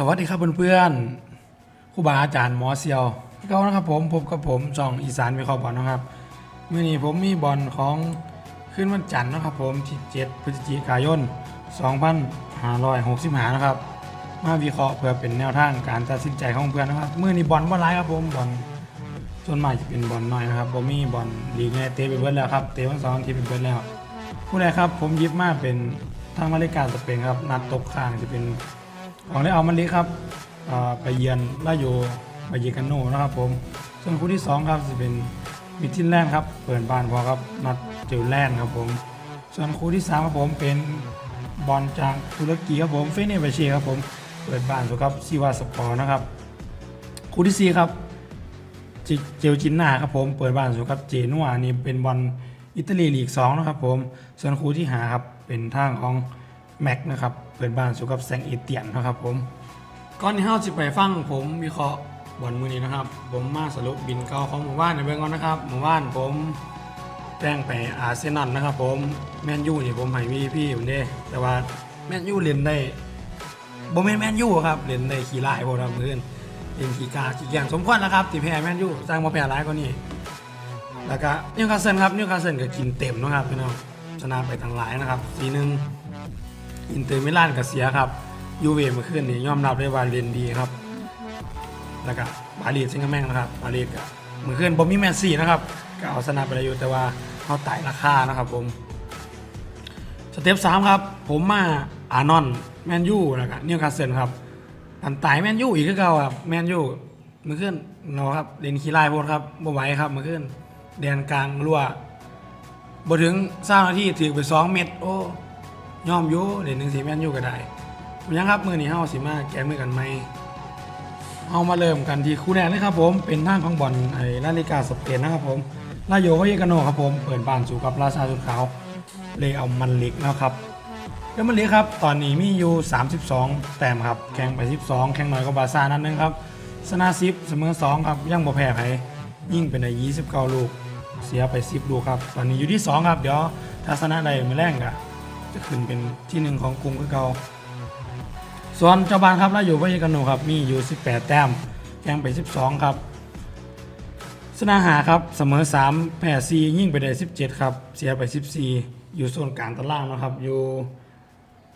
สวัสดีครับเพื่อนๆครูบาอาจารย์หมอเซียวเก้านะครับผมพบกับผมจองอีสานวิเคราะห์บอลนะครับเมื่อนี้ผมมีบอลของขึ้นวันจันทร์นะครับผมที่7พฤศจิกายน 2565 นะครับ มาวิเคราะห์เพื่อเป็นแนวทางการตัดสินใจของเพื่อนนะครับเมื่อนี้บอลว่าร้ายครับผมบอลส่วนมากจะเป็นบอลน้อยนะครับผมมีบอลลีกในเตะไปเบิร์แล้วครับเตะวันสองทีไปเบิร์แล้วผู้ใดครับผมยิบมาเป็นทางมาเลกาสเปนครับนัดตกข้างจะเป็น ของได้เอามันล็กครับไปเยือนลาโยไปเยกันโนนะครับผม ส่วนคู่ที่ 2 ครับจะเป็นมิทินแลนด์ครับ เปิดบ้านพอครับนัดเจลแลนด์ครับผม ส่วนคู่ที่3ครับผมเป็นบอลจากตุรกีครับผมเฟเนเบเช่ครับผม เปิดบ้านสุครับซีวาสปอร์นะครับ คู่ที่4ครับเจลจินนาครับผม เปิดบ้านสุครับเจนัวนี่เป็นบอลอิตาลีลีก2นะครับผม ส่วนคู่ที่หาครับเป็นทางของแม็กนะครับ เปิดบ้านสู้กับแซงเอเตียนนะครับผมก่อนที่เฮาสิไปฟังผมวิเคราะห์บอลมือนี้นะครับ ผมมาสรุปบินเก่าของหมู่บ้านในเบื้องก่อนนะครับหมู่บ้านผมแจ้งไปอาร์เซนอลนะครับ ผมแมนยูนี่ผมให้วีพี่ผมเด้แต่ว่าแมนยูเล่นได้บ่แมนแมนยูครับเล่นได้ขี้ร้ายพวกเราเพื่อนเล่นขี้กาขี้เกียจสมควรแล้วครับที่แพ้แมนยูสร้างมาแพ้ร้ายกว่านี้แล้วก็นิวคาสเซิลครับนิวคาสเซิลก็กินเต็มนะครับพี่น้องชนะไปทั้งหลายนะครับสีหนึ่ง อินเตอร์มิลานก็เสียครับยูเวเมื่อคืนนี้ยอมรับได้ว่าเล่นดีครับ แล้วก็ปาเรีสซิงค์แม่งนะครับปาเรีสก็เมื่อคืนผมมีแมนซีนะครับก็เอาชนะไปแล้วอยู่แต่ว่าเขาไต่ราคานะครับผมสเต็ปสามครับ ผมมาอานอนแมนยูแล้วก็นิวคาสเซิลครับอันไต่แมนยูอีกคือเก่าครับแมนยูเมื่อคืนเนาะครับเล่นขี้ลโพดครับบ่ไหวครับเมื่อคืนแดนกลางรั่วบ่ถึงสร้ามนาทีถือไปสองเม็ดโอ้ ยอมอยู่เด่นหนึ่งสีแมนอยู่ก็ได้ยังครับมือนี้เฮาสิมาแก้มือกันไหมเอามาเริ่มกันที่คู่แรกเลยครับผมเป็นทางของบอลไอ้ลาลิกาสเปนนะครับผมลาโยก็เยกาโนครับผมเปิดบ้านสู่กับราชาจุดขาวเลยเอามันเล็กนะครับแล้วมันเล็กครับ ตอนนี้มีอยู่ 32 แต้มครับแข่งไป 12 แข่งหน้อยกว่าบาซ่านั่นนึงครับชนะ10เสมอ2ครับยังบ่แพ้ไผยิ่งเป็นใน29 ลูก เสียไป 10 ลูกครับ ตอนนี้อยู่ที่ 2 ครับ เดี๋ยวถ้าชนะได้มือแรงกะ จะขึ้นเป็นที่หนึ่งของกลุ่มคือเก่าส่วนเจ้าบ้านครับแล้วอยู่พยกันโนครับมีอยู่ 18 แต้มแข่งไป 12 ครับ สนาหาครับเสมอ 3 แพ้4ยิ่งไปได้ 17 ครับ เสียไป 14 อยู่โซนกลางตารางนะครับ อยู่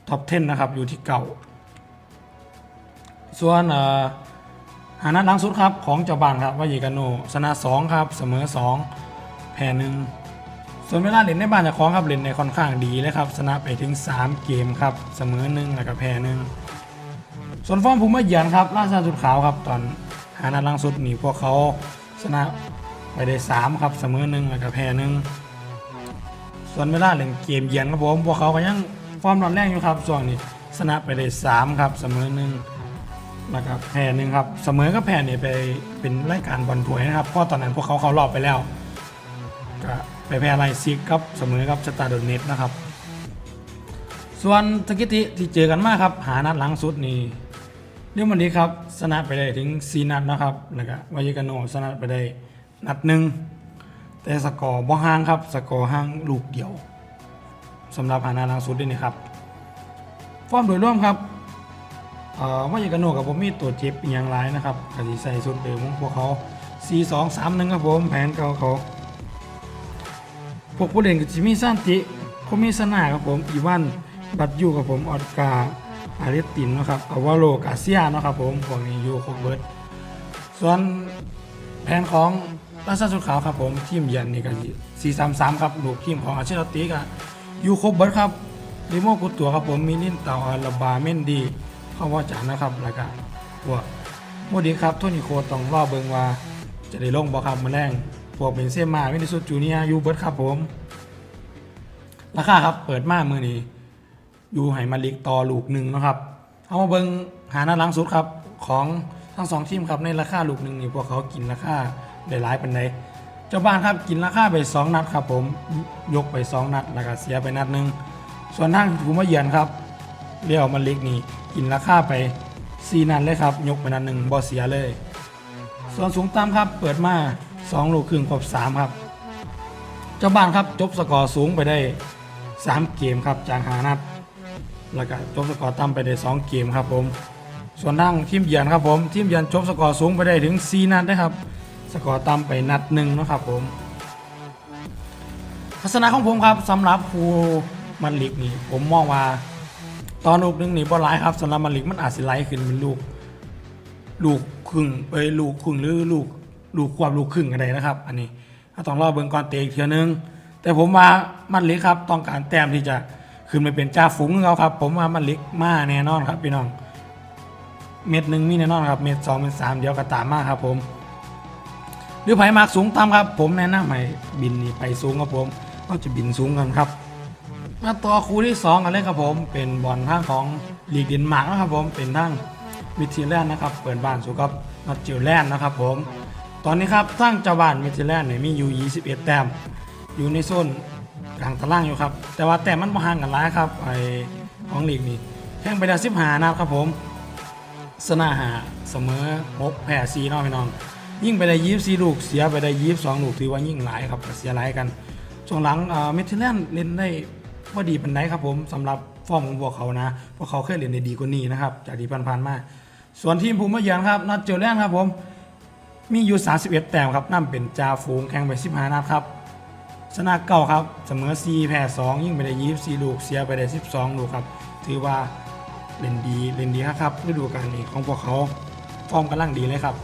ท็อป 10 นะครับ อยู่ที่เก่า ส่วนหานัดลังสุดครับ ของเจ้าบ้านครับวายกันโนชนะ 2 ครับ เสมอ 2 แพ้หนึ่ง ส่วนเวลาเล่นในบ้านจะคล้องครับเล่นในค่อนข้างดีเลยครับชนะไปถึง 3 เกมครับเสมอหนึ่งแล้วก็แพ้หนึ่งส่วนฟอร์มภูมิเยือนครับราชาจุดขาวครับตอนหานัดล่างสุดหนีพวกเขาชนะไปได้ 3 ครับเสมอหนึ่งแล้วก็แพ้หนึ่งส่วนเวลาเล่นเกมเยือนครับผมพวกเขาก็ยังฟอร์มร้อนแรงอยู่ครับส่วนนี้ชนะไปได้ 3 ครับเสมอหนึ่งแล้วก็แพ้หนึ่งครับเสมอก็แพ้เนี่ยไปเป็นรายการบอลถ้วยนะครับเพราะตอนนั้นพวกเขาเขารอบไปแล้วก็ ไปแพ้ไลซิกครับเสมอกับสตาร์ดเน็ตนะครับ ส่วนสกิติที่เจอกันมากครับหานัดหลังสุดนี่เรื่องวันนี้ครับชนะไปได้ถึง 4 นัดนะครับแล้วก็วายกาโนชนะไปได้นัดหนึ่งแต่สกอร์บ่ห่างครับสกอร์ห่างลูกเดียวสำหรับหานัดหลังสุดด้วยนะครับฟอร์มโดยรวมครับวายกาโนกับผมมีตัวเจ็บอย่างไรนะครับกติใส่สุดเดิมของพวกเขา 4 2 3 1 ครับผมแผนเก่าเขา พวกผู้เล่นก็จะมีสันติโคมีสนาครับผมอีวันบัตยูกับผมออดกาอาริตินนะครับอาวาโลกาเซียนะครับผมพวกนี้อยู่ครบเบิร์ดส่วนแผนของราชาสุดขาวครับผมทีมเยือนนี่ก็สี่สามสามครับลูกทีมของอาเชลติกอะยู่ครบเบิร์ดครับลิโมกุตัวครับผมมีลินเตาอาลาบาเมนดีเข้าว่าจานนะครับแล้วก็พวกโมดีครับโทนี่โคต้องรอเบิงว่าจะได้ลงบ่ครับมาแรง วกเป็นเซมาวินิสุจูเนียยูเบิร์ดครับผม ราคาครับเปิดมากมือนี้อยู่ไหมาลิกต่อลูกหนึ่งนะครับ เอามาเบิงหาหน้าหลังสุดครับของทั้งสองทีมครับในราคาลูกหนึ่งนี่พวกเขากินราคาได้หลายเป็นไดเจ้าบ้านครับกินราคาไป 2 นัดครับผมยกไป 2 นัดแล้วก็เสียไปนัดหนึ่งส่วนทางถูมาเยือนครับเรียวมาลิกนี่กินราคาไป 4 นัดเลยครับ ยกไปนัดหนึ่งบ่เสียเลย ส่วนสูงต่ำครับเปิดมา 2 ลูกครึ่งครบ 3 ครับ เจ้าบ้านครับจบสกอร์สูงไปได้ 3 เกมครับจากหานัด แล้วก็จบสกอร์ต่ำไปได้ 2 เกมครับผม ส่วนทางทีมเยือนครับผมทีมเยือนจบสกอร์สูงไปได้ถึง 4 นัดนะครับ สกอร์ต่ำไปนัดหนึ่งนะครับผมทัศนะของผมครับสำหรับครูมันลิกนี่ผมมองว่าตอนลูกหนึงนี่บอลไลายครับสำหรับมันลิกมันอาจสิไลขึ้นเป็นลูก ลูกครึ่งเอ้ยลูกครึ่งหรือลูก ลูกควบลูกครึ่งอะไรนะครับ อันนี้ถ้าต้องรอเบิ่งก่อนเตะอีกเทียนึง แต่ผมว่ามันลิกครับ ต้องการแต้มที่จะขึ้นไปเป็นจ่าฝูงของเขาครับ ผมว่ามันลิกมาแน่นอนครับพี่น้อง เม็ดหนึ่งมีแน่นอนครับ เม็ดสองเม็ดสามเดียวก็ตามมากครับผมหรือไผ่มากสูงต่ำครับ ผมแนะนำให้บินนี่ไปสูงครับผม ก็จะบินสูงกันครับมาต่อคู่ที่สองกันเลยครับผม เป็นบอลทางของลีกเดนมาร์กนะครับผมเป็นทางมิทิแลนด์นะครับ เปิดบ้านสู่กับนอตจิวแลนด์นะครับผม ตอนนี้ครับทางจาบ้านมิทิแลนด์เนี่ยมีอยู่ 21 แต้ม อยู่ในโซนกลางตารางอยู่ครับ แต่ว่าแต้มมันบ่ห่างกันหลายครับไอของลีกนี่แข่งไปแล้15นัดครับผมสนาหาเสมอ6แพ้4เนาะพี่น้อง ยิ่งไปได้24ลูกเสียไปได้22ลูกถือว่ายิ่งหลายครับก็เสียหลายกันช่วงหลังเมทิแลนด์เล่นได้ว่าดีเป็นไดครับผมสำหรับฟอร์มของพวกเขานะพวกเขาเคยเล่นได้ดีกว่านี้นะครับจากที่ผ่านๆมาส่วนทีมภูมิเยือนครับนัดเจอแลนด์ครับผม มีอยู่ 31 แต้มครับนั่เป็นจ่าฝูงแข่งไป 15 นัดครับชนะเก้าครับเสมอ4แพ้2ยิ่งไปได้24ลูกเสียไปได้ 12 ลูกครับ ถือว่าเล่นดีเล่นดีครับฤดูกาลนี้ของพวกเขาฟอร์มกำลังดีเลยครับ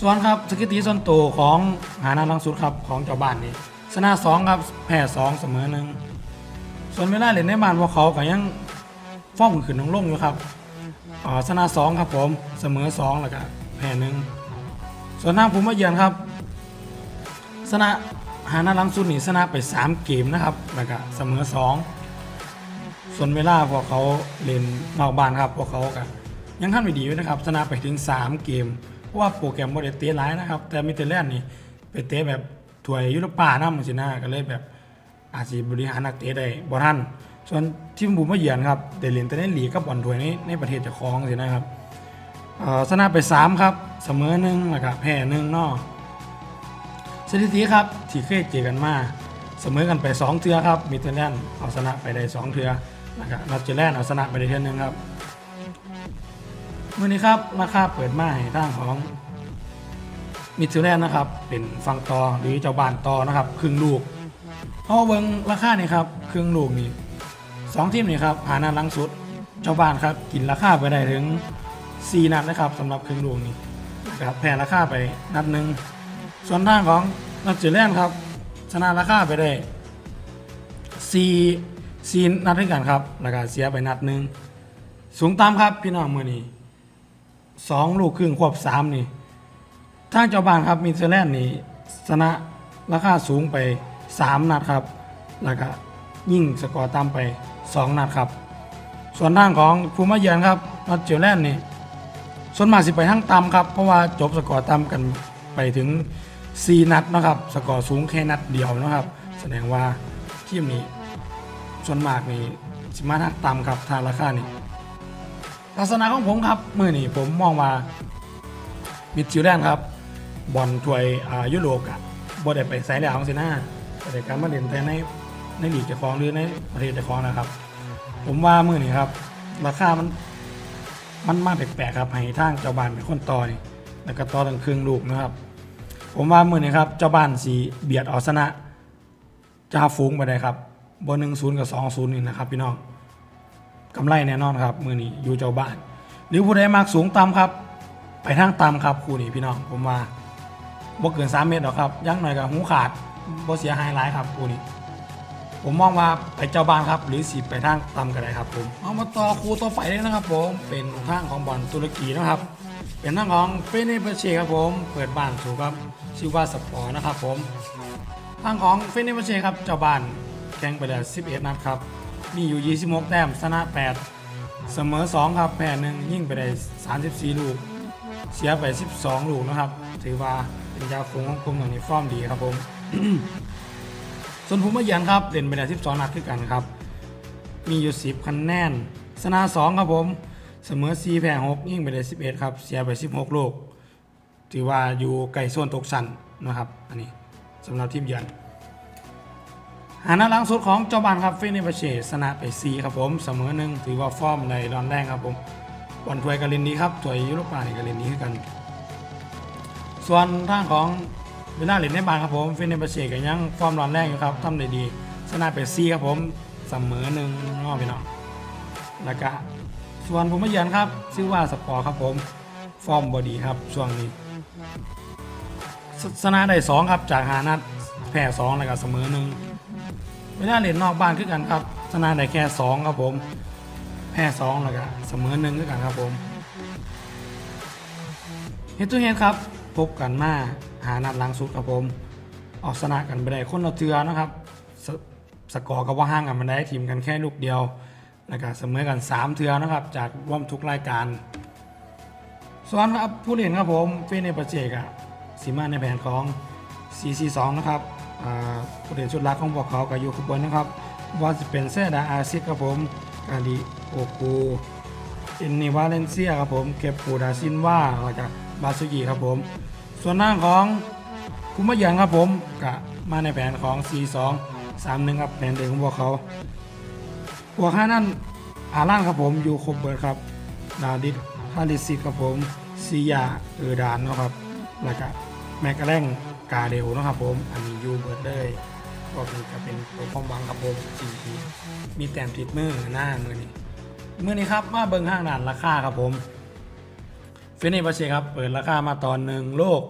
ส่วนครับสถิติส่วนตัวของหานาลังสุดครับของเจ้าบ้านนี่ชนะสองครับแพ้สองเสมอหนึ่งส่วนเวลาเล่นในบ้านพวกเขาก็ยังฟอร์มขึ้นลงลงอยู่ครับอ่าชนะสองครับผมเสมอสองแล้วก็ แพ้หนึ่งส่วนทางผมมาเยือนครับชนะหานาลังสุดนี่ชนะไป 3 เกมนะครับแล้วก็เสมอสองส่วนเวลาพวกเขาเล่นนอกบ้านครับพวกเขาก็ยังทำไม่ดีอยู่นะครับชนะไปถึง 3 เกม เพราะว่าโปรแกรมโมเดลเตะหลายนะครับ แต่มิเตอร์แลนด์นี่ไปเตะแบบถวยยุโรปานะมันสินะก็เลยแบบอาจจะบริหารนักเตะได้บ่ทันส่วนทีมบุมมาเยือนครับเดเล่นแต่ในลีกับบอลถวยในในประเทศเจ้าของสินะครับ ชนะไป 3 ครับ เสมอหนึ่งแล้วก็แพ้หนึ่งนาะสถิติครับที่เคยเจอกันมาเสมอกันไป 2 เทือครับมิเตอร์แลนด์เอาชนะไปได้ 2 เทือแล้วก็นอตเจอร์แลนด์เอาชนะไปได้เทือหนึงครับมื่อนี้ครับราคาเปิดมาให้ทางของมิทูแลนด์นะครับ เป็นฟังต่อหรือเจ้าบ้านต่อนะครับครึ่งลูกเพราะว่าเบิงราคานี่ครับครึ่งลูกนี่สองทีมนี่ครับหานัดหลังสุดเจ้าบ้านครับกินราคาไปได้ถึง 4นัดนะครับสำหรับครึ่งลูกนี่นะครับแพ้ราคาไปนัดหนึ่งส่วนทางของนัดเจอแลนครับ ชนะราคาไปได้4 4นัดด้วยกันครับแล้วก็เสียไปนัดหนึ่งสูงตามครับพี่น้องมือนี้สองลูกครึ่งควบสามนี่ทางเจ้าบ้านครับมิเซอร์แลนด์นี่ชนะราคาสูงไป 3 นัดครับ แล้วก็ยิ่งสกอร์ตามไป 2 นัดครับ ส่วนทางของภูมิเยือนครับนอตเจอร์แลนด์นี่ ส่วนมากสิไปทางต่ำครับ เพราะว่าจบสกอร์ต่ำกันไปถึง 4 นัดนะครับ สกอร์สูงแค่นัดเดียวนะครับ แสดงว่าทีมนี้ ส่วนมากนี่สิมาทางต่ำครับทางราคานี่ลักษณะของผมครับมื่อนี่ผมมองว่ามิดจิวแลนครับบอลถวยอายุโรปอะบอลได้ไปไซด์แล้วของสินะแต่การมาเล่นแต่ในในลีกเจ้าของหรือในประเทศเจ้าของนะครับ ผมว่ามื่อนี่ครับราคามัน มันมาแปลกๆครับให้ทางเจ้าบ้านเป็นคนต่อนี่แล้วก็ต่อตั้งครึ่งลูกนะครับ ผมว่ามือนี่ครับเจ้าบ้านสีเบียดเอาชนะจะฟูงไปได้ครับบนหนึ่งศูนย์กับสองศูนย์นี่นะครับพี่น้องกำไรแน่นอนครับ มือนี้อยู่เจ้าบ้าน หรือผู้ใดมากสูงต่ำครับ ไปทางต่ำครับคู่นี้พี่น้องผมว่าบ่เกิน3เมตรหรอกครับยังหน่อยกับหูขาดบ่เสียหายหลายครับคู่นี้ ผมมองว่าไปเจ้าบ้านครับ หรือสิไปทางต่ำก็ได้ครับผมเอามาต่อคู่ต่อไฟเลยนะครับผมเป็นทางของบอลตุรกีนะครับ เป็นทางของเฟเนเบเช่ครับผม เปิดบ้านสู่ครับชื่อว่าสปอร์นะครับผมทางของเฟเนเบเช่ครับเจ้าบ้านแข่งไปแล้ว11 นัดครับมีอยู่ 26 แต้มชนะ 8 เสมอ 2 ครับแพ้หนึ่งยิ่งไปได้ 34 ลูก เสียไป 12 ลูกนะครับ ถือว่าเป็นยาฟงของกลุ่มหนี้ฟอร์มดีครับผม ส่วนภูมิเยือนครับเล่นไปได้12นัดคือกันครับ มีอยู่ 10คะแนนชนะ2ครับผม เสมอ4แพ้6ยิ่งไปได้11ครับ เสียไป 16 ลูก ถือว่าอยู่ไกลโซนตกชั้นนะครับ อันนี้สำหรับทีมเยือนหาหน้าหลังสุดของเจ้าบ้านครับเฟเนเบเช่ชนะไป 4 ครับผม เสมอหนึ่งถือว่าฟอร์มในรอนแรกครับผมบอลถวยกับเล่นดีครับถวยยุโรปานกับเล่นดีคือกัน ส่วนทางของ เวลาเล่นในบ้านครับผมเฟนเนบาเชก็ยังฟอร์มร้อนแรงอยู่ครับทำได้ดีชนะไปซีครับผมเสมอหนึ่งง้อพี่น้องแล้วก็ส่วนผมมาเยือนครับ ชื่อว่าสปอร์ครับผมฟอร์มบอดีครับช่วงนี้ชนะได้สองครับจากหานัดแพ้สองแล้วก็เสมอหนึ่งเวลาเล่นนอกบ้านคือกันครับชนะได้แค่สองครับผมแพ้สองแล้วก็เสมอหนึ่งคือกันครับผมเฮดทูเฮดครับพบกันมา หานัดหลังสุดครับผมออกชนะกันไปได้คนละเทือนะครับสสกอร์ก็ว่าห่างกันมาได้ทีมกันแค่ลูกเดียวแล้วก็เสมอกัน 3 เทือนะครับ จากร่วมทุกรายการส่วนครับผู้เล่นครับผมเฟเนปเจกอะสีมาในแผนของ 442 นะครับผู้เล่นชุดรักของพวกเขากับยูคุบนนะครับว่าจะเป็นเซดาอาซิกครับผมกาดิโอกูเอนนิวาเลนเซียครับผมเก็บปูดาซินว่าแล้วก็บาซุกิครับผม ส่วนหน้าของคุมะยังครับผมกะมาในแผนของ 4 2 3 1ครับแผนเดิมของพวกเขาพวกห้านั่นอาล่างครับผมอยู่ครบเบิร์ดครับ ดาดิดฮาริสิตครับผมซียาเออดานเนาะครับแล้วก็แมกกาแรงกาเดลนะครับผม อันนี้อยูเบิร์ดเลยก็คือจะเป็นตัวความหวังครับผมจริงๆมีแต้มติดมือหน้ามือนี้มือนี้ครับมาเบิ่งห้างนานราคาครับผม ฟเนบาเช่ครับ เปิดราคามาตอนหนึ่งโลก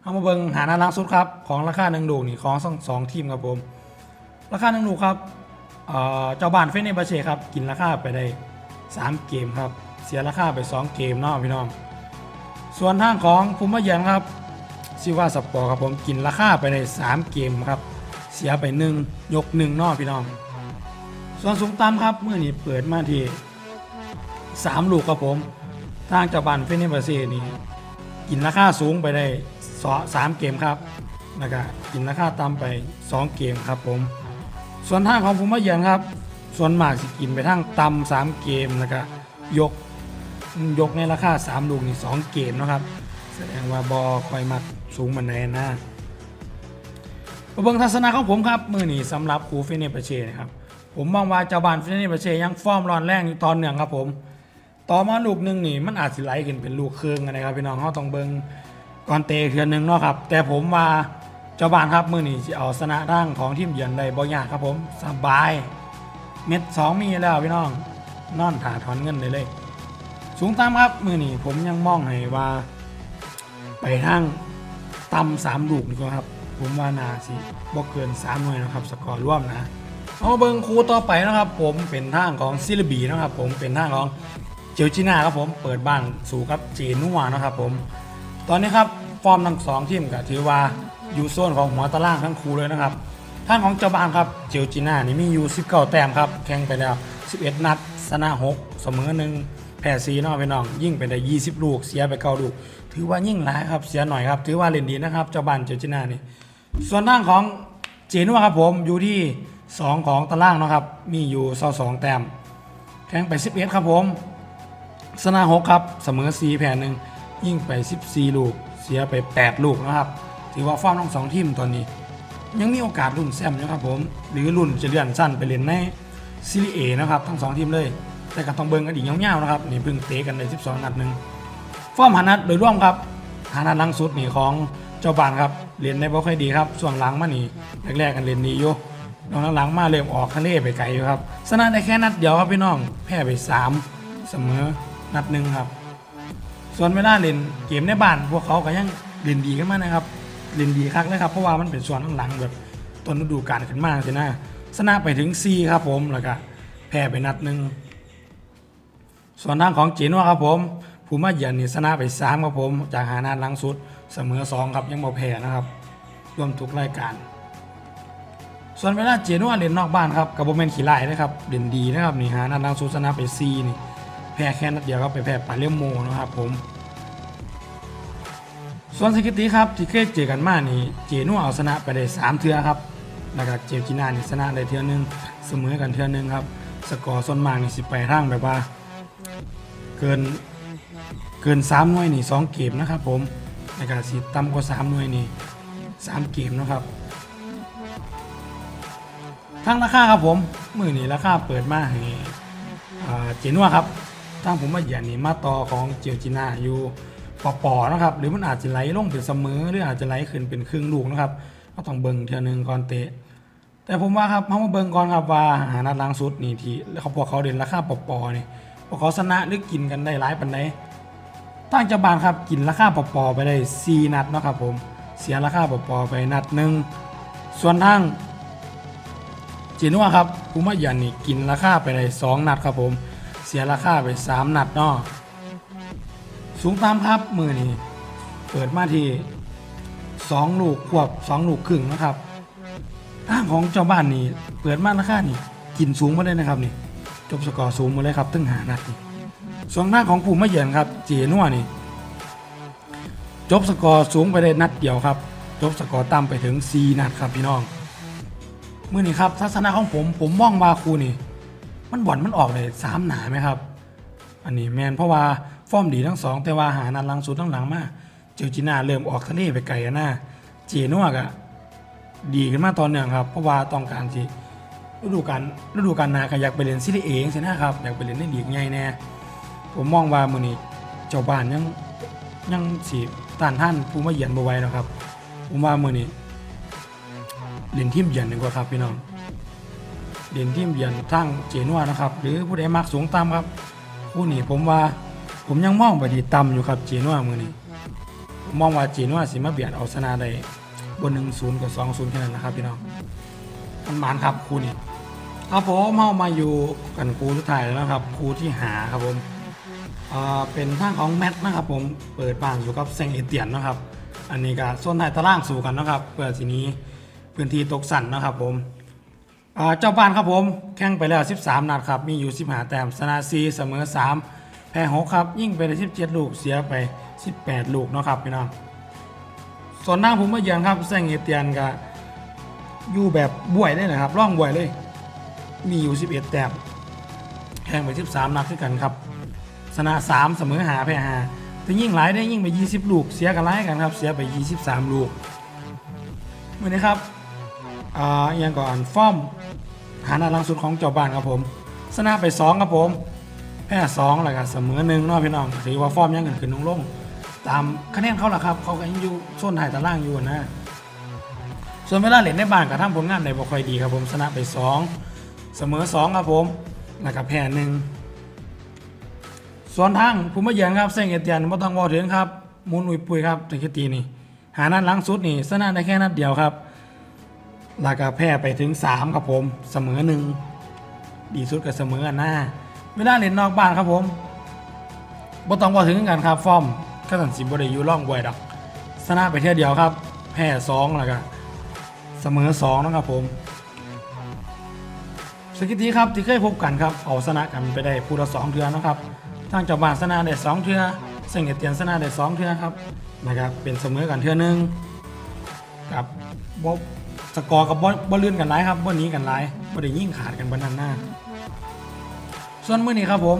เอามาเบิงหาหน้าล้างสุดครับ ของราคาหนึ่งดูกนี่ของสองสองทีมครับผม ราคาหนึ่งดูกครับเจ้าบ้านเฟเนบาเช่ครับ กินราคาไปได้ 3 เกมครับ เสียราคาไป 2 เกมเนาะพี่น้อง ส่วนทางของภูมิเยือนครับซิว่าสปอร์ครับผมกินราคาไปได้ 3 เกมครับ เสียไป 1 ยก1เนาะพี่น้อง ส่วนสูงต่ำครับเมื่อนี้เปิดมาที่3ลูกครับผม ทางเจ้าบ้านเฟเนบาเซ่นี่กินราคาสูงไปได้สสามเกมครับแล้วก็กินราคาต่ำไป 2 เกมครับผม ส่วนทางของผมมาเยือนครับ ส่วนมากสิกินไปทั้งต่ำสามเกมแล้วก็ยกยกในราคา3ลูกนี่2เกมนะครับแสดงว่าบอคอยมักสูงมันในนะเบิ่งทัศนะของผมครับมือนี้สำหรับครูฟิเนปเช่นะครับผมมองว่าเจ้าบ้านฟิเนปเช่ยังฟอร์มร้อนแรงอยู่ตอนเนื่งครับผม ต่อมาลูกหนึ่งนี่มันอาจสิไหลขึ้นเป็นลูกเครื่องนะครับพี่น้องเขาต้องเบิงก่อนเตะเทือนหนึ่งเนาะครับ แต่ผมว่าเจ้าบ้านครับมือนี่จะเอาชนะร่างของทีมเยือนได้บ่ยากครับผมสบาย เม็ดสองมีแล้วพี่น้องนอนถาถอนเงินเลยเลยสูงตามครับมือนี่ผมยังมองให้ว่า ไปทางต่ำสามลูกดีกว่าครับ ผมว่านาสิบ่เกินสามหน่วยนะครับ สกอร์ร่วมนะเอามาเบิงครูต่อไปนะครับ ผมเป็นทางของซิลบีนะครับ ผมเป็นทางของ เจลจิน่าครับผมเปิดบ้านสู่กับเจนัวนะครับผม ตอนนี้ครับฟอร์มทั้งสองทีมก็ถือว่าอยู่โซนของหัวตารางทั้งคู่เลยนะครับท่างของเจ้าบ้านครับเจลจิน่านี่มีอยู่19แต้มครับแข่งไปแล้ว 11 นัดชนะ6เสมอหนึ่งแพ้4เนาะพี่น้อง ยิ่งไปได้ 20 ลูกเสียไป9ลูก ถือว่ายิ่งหลายครับเสียหน่อยครับ ถือว่าเล่นดีนะครับเจ้าบ้านเจลจิน่านี่ส่วนทางของเจนัวครับผมอยู่ที่ 2 ของตารางนะครับมีอยู่2 2แต้มแข่งไป 11 ครับผม ชนะ6ครับเสมอ4แพ้หนึ่งยิ่งไป 14 ลูก เสียไป 8 ลูกนะครับ ถือว่าฟอร์มทั้งสองทีมตอนนี้ ยังมีโอกาสลุ้นแซมนะครับผม หรือลุ้นจะเลื่อนสั้นไปเล่นในซีรีเอนะครับทั้งสองทีมเลย แต่ก็ต้องเบิ่งกันอีกยวๆนะครับนี่เพิ่งเตะกันใน12 นัดหนึ่งฟอร์มหานัดโดยร่วมครับหานัดลังสุดนี่ของเจ้าบ้านครับเรียนได้บ่ค่อยดีครับส่วนหลังมานี่แรกๆกันเรียนดีอยู่ตอนหลังมาเริ่มออกทะเลไปไกลอยู่ครับชนะได้แค่นัดเดียวครับพี่น้องแพ้ไปสามเสมอ นัดหนึ่งครับ ส่วนเวลาเล่นเกมในบ้าน พวกเขาก็ยังเล่นดีขึ้นมานะครับเล่นดีคักเลยครับ เพราะว่ามันเป็นส่วนหลังๆแบบต้นฤดูกาลขึ้นมากสินะชนะไปถึง 4 ครับผมแล้วก็แพ้ไปนัดหนึ่งส่วนทางของจีนว่าครับผมภูมิมาเยือนนี่ชนะไป3ครับผม จากหานาดลังสุดเสมอ2ครับยังบ่แพ้นะครับ รวมทุกรายการ ส่วนเวลาเจนัวเล่นนอกบ้านครับกับโบเมนขี่ไล่นะครับเด่นดีนะครับนี่หานาดลังสุดชนะไป4นี่ แพ้แค่นัดเดียวครับไปแพ้ปาเลโมนะครับผม ส่วนสกิติครับที่เคยเจอกันมานี่เจนัวเอาชนะไปได้3เทือครับแล้วก็เจลจิน่านี่ชนะได้เทือหนึงเสมอกันเทือหนึงครับ สกอร์ส่วนมากนี่สิไปทางแบบว่า เกินเกินสามหน่วยนี่สองเกมนะครับผมในการสีต่ำกว่าสามหน่วยนี่สามเกมนะครับทั้งราคาครับผม มือนี้ราคาเปิดมาให้เจนัวครับ ทางผมมาเหยียนนี่มาต่อของเจียวจีน่าอยู่ปอปอนะครับหรือมันอาจจะไหลลงเป็นเสมอหรืออาจจะไหลขึ้นเป็นครึ่งลูกนะครับก็ต้องเบิ่งเทื่อนึงก่อนเตะ แต่ผมว่าครับเขามาเบิ่งก่อนครับว่าหานัดล้างสุดนี่ที่เขาพวกเขาเด่นราคาปอปอนี่พวกเขาชนะหรือกินกันได้หลายปันไดตั้งเจ้าบานครับกินราคาปอปอไปได้ 4 นัดนะครับผมเสียราคาปอปอไปนัดหนึ่งส่วนทางจีนัวครับภูมิยันนี่กินราคาไปเลยสองนัดครับผม สียราคาไปสามนัดเนาะสูงตามครับมือนี่เปิดมาที่สองลูกควบสองลูกครึ่งนะครับทางของเจ้าบ้านนี่เปิดมาราคานี่กินสูงมาเลยนะครับนี่จบสกอร์สูงมาเลยครับตึงหานัดนี่ส่วนหน้างของภูมิยันครับเจนัวนี่จบสกอร์สูงไปได้นัดเดียวครับ จบสกอร์ต่ำไปถึง 4 นัดครับพี่น้องมื่อนี้ครับทัศนะของผมผมมองว่าครูนี่ มันบ่อนมันออกเลยสามหนาไหมครับ อันนี้แมนเพราะว่าฟอร์มดีทั้งสองแต่ว่าหานันหลังสุดทั้งหลังมาเจอจีน่าเริ่มออกทะเลไปไกลแล้วนะเจนัวกะดีขึ้นมาตอนเนื่องครับ เพราะว่าต้องการที่ฤดูกาลฤดูกาลนาก็อยากไปเล่นซีรีส์เองใช่นะครับอยากไปเล่นในลีกใหญ่แน่ผมมองว่ามือนี้เจ้าบ้านยังยังสีต้านท่านผู้มาเยือนบ่ไว้แล้วครับ ผมว่ามือนี้เล่นทีมเยือนดีกว่าครับพี่น้อง เล่นทีมเยือนทั้งเจนัวนะครับ หรือผู้ใดมักสูงต่ำครับผู้นี้ผมว่าผมยังมองไปที่ต่ำอยู่ครับเจนัวมือนี้มมองว่าเจนัวสิมาเบียดเอาชนะได้บนหนึ่งศูนย์กับสองศูนย์แค่นั้นนะครับพี่น้องมันหมานครับคู่นี้ครับผมเฮามาอยู่กันคู่สุดท้ายแล้วนะครับคู่ที่หาครับผมเป็นทางของแมทนะครับผมเปิดบ้านอยู่กับเซงเอเตียนนะครับ อันนี้ก็ส่วนท้ายตารางสู่กันนะครับเพื่อทีนี้พื้นที่ตกสั่นนะครับผม อ่าเจ้าบ้านครับผม แข่งไปแล้ว 13 นัดครับ มีอยู่ 15 แต้มชนะ4เสมอ 3 แพ้6ครับ ยิ่งไปได้17 ลูก เสียไป 18 ลูกเนาะครับพี่น้อง ส่วนหน้าผมมาเยือนครับแซงเอเตียนก็อยู่แบบบ่วยได้นะครับ ร่องบ่วยเลย มีอยู่ 11 แต้ม แข่งไป 13 นัดด้วยกันครับชนะ3เสมอหาแพ้หาแต่ยิ่งหลายได้ยิ่งไป 20 ลูก เสียกันหลายกันครับ เสียไป 23 ลูกมื่อนี้ครับ อ่าอยังก่อนฟอร์ม หาหน้าหลังสุดของเจ้าบ้านครับผมชนะไป 2 ครับผม แพ้2แล้วก็เสมอหนึ่งเนาะพี่น้องถือว่าฟอร์มยังขึ้นขึ้นลงลงตามคะแนนเขาแหละครับ เขาก็ยังอยู่ส่วนถ่ายตารางอยู่นะ ส่วนเวลาเล่นในบ้านก็ทำผลงานได้บ่ค่อยดีครับผมชนะไป 2 เสมอ 2 ครับผมแล้วก็แพ้หนึ่งส่วนทางผู้มาเยือนครับเซงเอเตียนไม่ต้องวอถึงครับมูลอุยปุยครับถึงแค่ตีนี่หานัดหลังสุดนี่ชนะได้แค่นัดเดียวครับ แล้วก็แพ้ไปถึง 3 ครับผมเสมอหนึ่งดีสุดกับเสมออันหน้า เวลาเล่นนอกบ้านครับผมบ่ต้องว่าถึงกันครับฟอร์มก็สันสิบได้ยู่ร่องบวยดอกชนะไปเที่ยวเดียวครับ แพ้สองแล้วก็เสมอสองนะครับผมสกิทีครับที่เคยพบกันครับเอาชนะกันไปได้ผู้ละสองเทือนะครับทางเจ้าบ้านชนะได้สองเทือเซงเอเตียนชนะได้สองเทือครับนะครับเป็นเสมอกันเทือนึงกับบ สกอร์กับบอบอลลื่นกันไลายครับบอนี้กันไลายบอได้ยิ่งขาดกันบนนันหน้า ส่วนเมื้อนี้ครับผม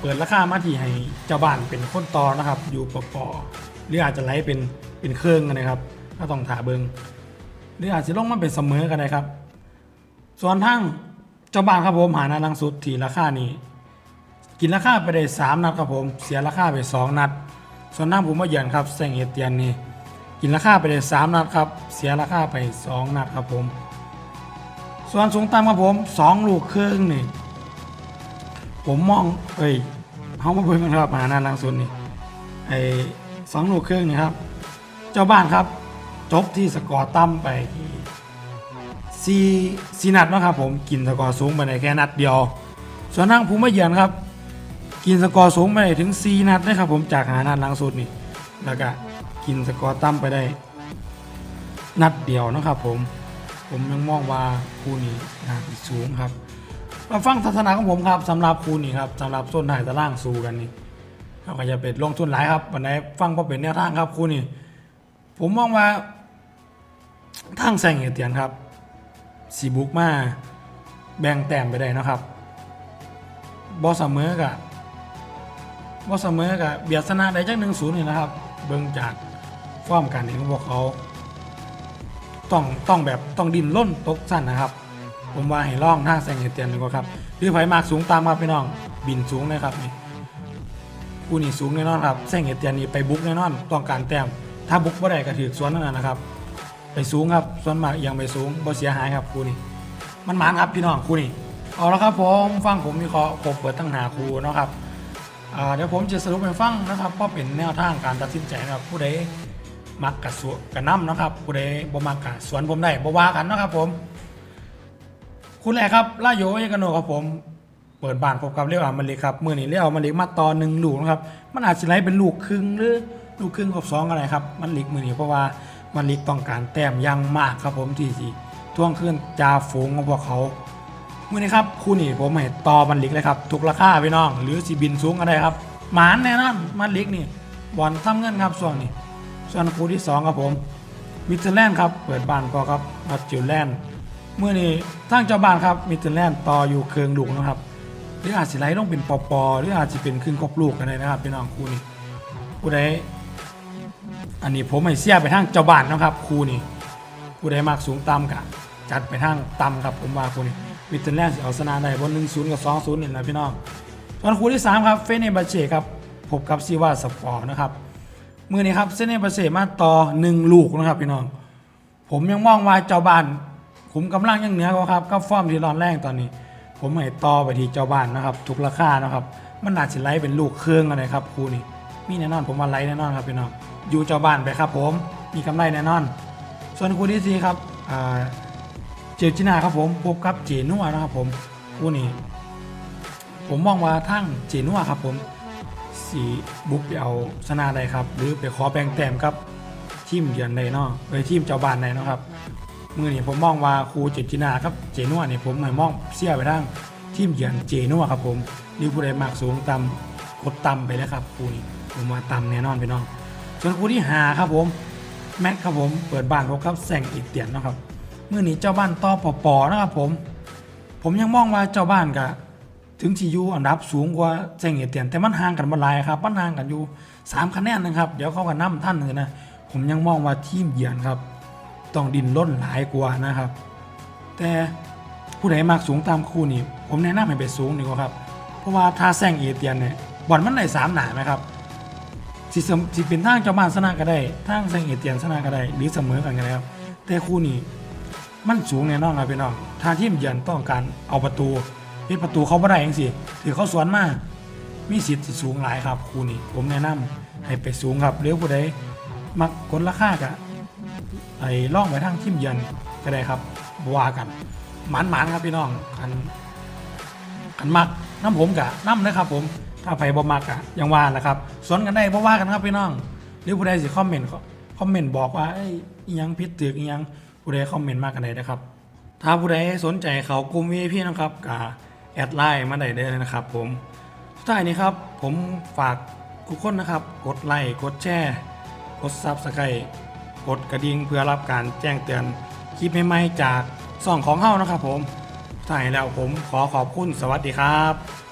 เปิดราคามาที่ให้เจ้าบ้านเป็นคนต่อนะครับ อยู่ปปหรืออาจจะไล่เป็นเป็นเครื่องกันนะครับก็ต้องถาเบิงหรืออาจจะลงมาเป็นเสมอกันนะครับ ส่วนทั้งเจ้าบ้านครับผมหานาลังสุดที่ราคานี้กินราคาไปได้3นัดครับผม เสียราคาไป 2 นัด ส่วนหน้าผมมาเยือนครับแซงเอเตียนนี่ กินราคาไปได้3นัดครับ เสียราคาไป2นัดครับผม ส่วนสูงต่ำครับผม2ลูกครึ่งนี่ผมมองเอ้ยเขามาเพิ่งกันครับหาหนาลังสุดนี่ไอ้สองลูกครึ่งนี่ครับ เจ้าบ้านครับ จบที่สกอร์ต่ำไปที่ซีซีนัดนะครับผมกินสกอร์สูงไปในแค่นัดเดียว ส่วนทางภูมิเยือนครับ กินสกอร์สูงไปถึง 4 นัดนะครับผมจากหานัดหลังสุดนี่แล้วก็ กินสกอร์ต่ำไปได้ นัดเดียวนะครับผม ผมยังมองว่าคู่นี้น่าจะสูงครับ มาฟังทัศนะของผมครับสำหรับคู่นี้ครับสำหรับส้นถ่ายตารางสู้กันนี่เขาก็จะเป็นลงทุนหลายครับวันไหนฟังพอเป็นแนวทางครับคู่นี้ผมมองว่าทางแซงเอเตียนครับสีบุกมาแบ่งแต้มไปได้นะครับบอเสมอกับบอเสมอกับเบียดชนะได้จักหนึ่งศูนย์นี่นะครับ เบิ่งจาก ฟอร์มการเล่นของพวกเขา ต้องต้องแบบต้องดินล้นตกสั้นนะครับ ผมว่าให้ล่องทางแซงเอเตียนดีกว่าครับหรือไผมากสูงตามครับพี่น้อง บินสูงนะครับนี่คู่นี้สูงแน่นอนครับแซงเอเตียนนี่ไปบุกแน่นอน ต้องการแต้มถ้าบุกบ่ได้ก็ถือสวนนั่นนะนะครับ ไปสูงครับส่วนมากยังไปสูงบ่เสียหายครับคู่นี้ มันหมานครับพี่น้องคู่นี้เอาละครับผมฟังผมมีขอครบเปิดตั้งหาครูเนาะครับอ่าเดี๋ยวผมจะสรุปให้ฟังนะครับเพราะเป็นแนวทางการตัดสินใจนะครับผู้ใด มักกับสวกับน้ำนะครับผู้ใดบ่มักกับสวนผมได้บ่ว่ากันนะครับผม คุณแรกครับล่าโยเอกโนครับผม เปิดบ้านพบกับเลี้ยวอามาลิกครับมือนี้เลี้ยวอามาลิกมาตอนหนึ่งลูกนะครับ มันอาจจะไล่เป็นลูกครึ่งหรือลูกครึ่งกับสองอะไรครับ มันลิกมือนี้เพราะว่ามันลิกต้องการแต้มยังมากครับผมที่สี่ท่วงขึ้นจาฝูงของพวกเขามื่อนี้ครับคู่นี่ผมให้ต่อมันลิกเลยครับทุกราคาพี่น้อง หรือสีบินสูงก็ได้ครับหมานแน่นอนมันลิกนี่บอลทำเงินครับส่วนนี้ ส่วนคู่ที่สองครับผมมิสเตอร์แลนด์ครับเปิดบ้านก็ครับมาจิวแลนด์เมื่อนี้ทางเจ้าบ้านครับมิสเตอร์แลนด์ต่ออยู่เคืองลูกนะครับหรืออาจสิไลลงเป็นปอปอหรืออาจจะเป็นครึ่งครบลูกกันเลยนะครับพี่น้องคู่นี้ผู้ใดอันนี้ผมให้เสียไปทางเจ้าบ้านนะครับคู่นี้ผู้ใดมากสูงต่ำกะจัดไปทางต่ำครับผมว่าคู่นี้มิเตรแลนด์เอาชนะได้บนหนึ่งศูนย์กับสองศูนย์นี่แหละพี่น้องส่วนคู่ที่สามครับเฟเนบาเช่ครับพบกับซีวาสปอร์นะครับ มือนี้ครับเซเนบาเช่มาต่อหนึ่งลูกนะครับพี่น้อง ผมยังมองว่าเจ้าบ้านขุมกำลังยังเหนือกว่าครับก็ฟอร์มที่ร้อนแรงตอนนี้ ผมให้ต่อไปที่เจ้าบ้านนะครับ ทุกราคานะครับ มันอาจจะไล่เป็นลูกเครื่องอะไรครับคู่นี้มีแน่นอนผมว่าไล่แน่นอนครับพี่น้องอยู่เจ้าบ้านไปครับผมมีกำไรแน่นอน ส่วนคู่ที่สี่ครับเจอจินาครับผมพบกับเจนัวนะครับผมคู่นี้ผมมองว่าทั้งเจนัวครับผม สีบุกไปเอาชนะได้ครับ หรือไปขอแบ่งแต้มครับทีมเยือนใดเนาะไปทีมเจ้าบ้านใดเนาะครับมือนี้ผมมองว่าครูเจจินาครับเจนัวเนี่ยผมไม่มองเสียไปทางทีมเยือนเจนัวครับผมหรือผู้ใดมากสูงต่ำกดต่ำไปแล้วครับครูนี้ผมว่าต่ำแน่นอนพี่น้องส่วนคูที่หาครับผมแม็กครับผมเปิดบ้านพบกับแสงอีกเตียนนะครับเมื่อนี้เจ้าบ้านต่อปอปอนะครับผม ผมยังมองว่าเจ้าบ้านกะ ถึงที่อยู่อันดับสูงกว่าแสงเอเตียน แต่มันห่างกันมาหลายครับมันห่างกันอยู่สามคะแนนนะครับ เดี๋ยวเขาก็นํท่านเลยนะ ผมยังมองว่าทีมเยือนครับ ต้องดินล้นหลายกว่านะครับ แต่ผู้ใดมากสูงตามคู่นี้ผมแนะนำให้ไปสูงดีกว่าครับ เพราะว่าถ้าแซงเอเตียนเนี่ยบอลมันได้สามหนาไหมครับสิสิเป็นทางเจ้าบ้านชนะก็ได้ทางแซงเอเตียนชนะก็ได้หรือเสมอกันก็ได้ครับแต่คู่นี้มันสูงแน่นอนครับพี่น้องถ้าทีมเยือนต้องการเอาประตู เฮ็ดประตูเขาไม่ได้เองสิถือเขาสวนมามีสิทธิ์สิสูงหลายครับคู่นี้ ผมแนะนำให้ไปสูงครับหรือผู้ใดมักกดราคากะไอ้ล่องไปทางทีมเยือนก็ได้ครับบว่ากันหมันๆครับพี่น้องคันขันมักน้ำผมกะน้ำนะครับ ผมถ้าไผบ่มักกะยังว่าแหละครับสวนกันได้บ่ว่ากันครับพี่น้องหรือผู้ใดสิคอมเมนต์คอมเมนต์บอกว่าไอ้อยังผิดตึกอิหยังผู้ใดคอมเมนต์มากกันได้นะครับ ถ้าผู้ใดสนใจเขากลุ่ม VIP นะครับกะ แอดไลน์มาได้เลยนะครับ ผมสุดท้ายนี้ครับ ผมฝากทุกคนนะครับ กดไลค์กดแชร์กดซับสไครต์กดกระดิ่งเพื่อรับการแจ้งเตือนคลิปใหม่ๆจากซ่องของเฮานะครับ ผมถ่ายแล้วผมขอขอบคุณสวัสดีครับ